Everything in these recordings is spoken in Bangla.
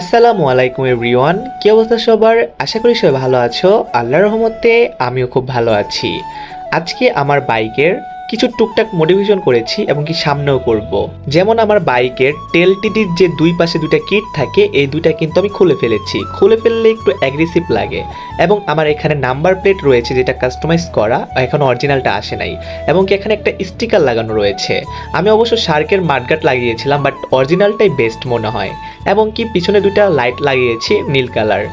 আসসালামু আলাইকুম এভরিওয়ান, কি অবস্থা সবার? আশা করি সবাই ভালো আছো। আল্লাহর রহমতে আমিও খুব ভালো আছি। আজকে আমার বাইকের কিছু টুকটাক মোটিভেশন করেছি এবং কি সামনেও করব। যেমন আমার বাইকের টেল টিডির যে দুই পাশে দুইটা কিট থাকে, এই দুইটা কিন্তু আমি খুলে ফেলেছি। খুলে ফেললে একটু অ্যাগ্রেসিভ লাগে। এবং আমার এখানে নাম্বার প্লেট রয়েছে যেটা কাস্টমাইজ করা, এখন অরিজিনালটা আসে নাই। এবং কি এখানে একটা স্টিকার লাগানো রয়েছে। আমি অবশ্য শার্কের মাঠগাট লাগিয়েছিলাম বাট অরিজিনালটাই বেস্ট মনে হয়। এবং কি পিছনে দুইটা লাইট লাগিয়েছি নীল কালার।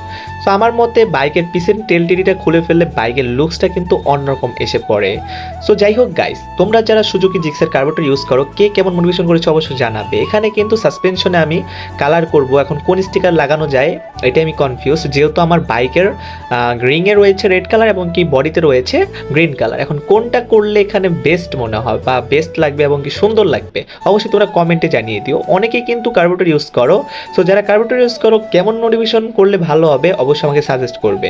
সো আমার মতে বাইকের পিছন টেল টিডিটা খুলে ফেললে বাইকের লুকসটা কিন্তু অন্যরকম এসে পড়ে। সো যাই হোক গাইস তোমরা যারা সুজুকি জিক্সের কার্বোটার ইউজ করো, কে কেমন মোটিভেশন করেছে অবশ্যই জানাবে। এখানে কিন্তু সাসপেনশনে আমি কালার করব। এখন কোন স্টিকার লাগানো যায় এটা আমি কনফিউজ যেহেতু আমার বাইকের রিংয়ে রয়েছে রেড কালার এবং কি বডিতে রয়েছে গ্রিন কালার এখন কোনটা করলে এখানে বেস্ট মনে হয় বা বেস্ট লাগবে এবং কি সুন্দর লাগবে, অবশ্যই তোমরা কমেন্টে জানিয়ে দিও। অনেকেই কিন্তু কার্বোটার ইউজ করো। সো যারা কার্বোটার ইউজ করো, কেমন মোটিভেশন করলে ভালো হবে অবশ্যই আমাকে সাজেস্ট করবে।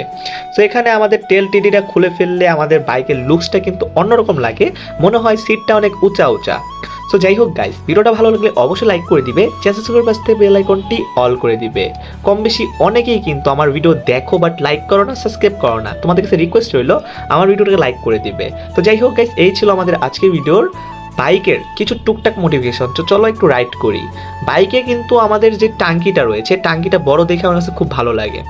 সো এখানে আমাদের টেল টিডিটা খুলে ফেললে আমাদের বাইকের লুকসটা কিন্তু অন্যরকম লাগে। মনে হয় সিটটা অনেক উঁচা উঁচা। সো যাই হোক গাইস ভিডিওটা ভালো লাগলে অবশ্যই লাইক করে দিবে। চ্যানেল সাবস্ক্রাইব পাশ থেকে বেল আইকনটি অল করে দিবে। কম বেশি অনেকেই কিন্তু আমার ভিডিও দেখো বাট লাইক করো না সাবস্ক্রাইব করো না। তোমাদের কাছে রিকোয়েস্ট রইল, আমার ভিডিওটাকে লাইক করে দিবে। তো যাই হোক গাইস এই ছিল আমাদের আজকের ভিডিওর বাইকের কিছু টুকটাক মোটিভেশন তো চলো একটু রাইড করি। বাইকে কিন্তু আমাদের যে টাঙ্কিটা রয়েছে, টাঙ্কিটা বড় দেখে আমার কাছে খুব ভালো লাগে।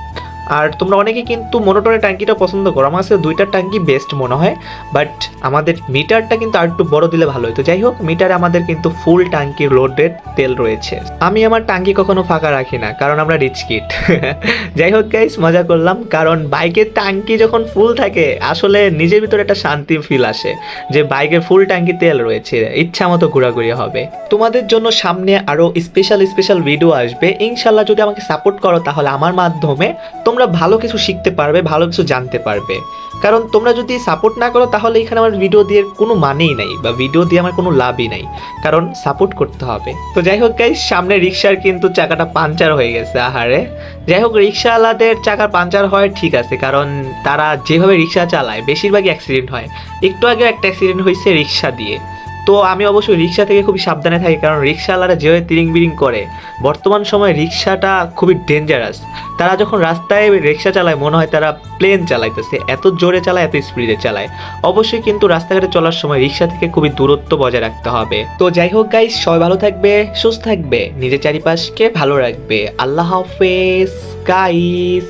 আর তোমরা অনেকে কিন্তু মোনোটনের ট্যাঙ্কিটা পছন্দ করো। আমার কাছে দুইটা ট্যাঙ্কি বেস্ট মনে হয় বাট আমাদের মিটারটা কিন্তু আর একটু বড় দিলে ভালো হতো। যাই হোক, মিটারে আমাদের কিন্তু ফুল ট্যাঙ্কি লোডেড তেল রয়েছে। আমি আমার ট্যাঙ্কি কখনো ফাঁকা রাখি না, কারণ আমরা রিচ কিট যাই হোক গাইস মজা করলাম, কারণ বাইকের ট্যাঙ্কি যখন ফুল থাকে, আসলে নিজের ভিতরে একটা শান্তি ফিল আসে যে বাইকের ফুল ট্যাঙ্কি তেল রয়েছে, ইচ্ছা মতো ঘোরাঘুরি হবে। তোমাদের জন্য সামনে আরও স্পেশাল স্পেশাল ভিডিও আসবে। ইনশাল্লাহ যদি আমাকে সাপোর্ট করো তাহলে আমার মাধ্যমে তোমরা ভালো কিছু শিখতে পারবে, ভালো কিছু জানতে পারবে। কারণ তোমরা যদি সাপোর্ট না করো, তাহলে এখানে আমার ভিডিও দিয়ে কোনো মানেই নাই, বা ভিডিও দিয়ে আমার কোনো লাভই নাই। কারণ সাপোর্ট করতে হবে। তো যাই হোক গাইস সামনে রিক্সার কিন্তু চাকাটা পাঞ্চার হয়ে গেছে, আহারে। যাই হোক রিক্সাওয়ালাদের চাকা পাঞ্চার হয় ঠিক আছে, কারণ তারা যেভাবে রিক্সা চালায়, বেশিরভাগই অ্যাক্সিডেন্ট হয়। একটু আগে একটা অ্যাক্সিডেন্ট হয়েছে রিক্সা দিয়ে। তো আমি অবশ্যই রিক্সা থেকে খুবই সাবধানে থাকি, কারণ রিক্সাওয়ালারা যেভাবে তিরিং বিরিং করে, বর্তমান সময়ে রিক্সাটা খুবই ডেঞ্জারাস তারা যখন রাস্তায় রিক্সা চালায়, মনে হয় তারা প্লেন চালাইতেছে, এত জোরে চালায়, এত স্পিডে চালায়। অবশ্যই কিন্তু রাস্তাঘাটে চলার সময় রিক্সা থেকে খুবই দূরত্ব বজায় রাখতে হবে। তো যাই হোক গাইস সবাই ভালো থাকবে, সুস্থ থাকবে, নিজের চারিপাশকে ভালো রাখবে। আল্লাহ হাফেজ গাইস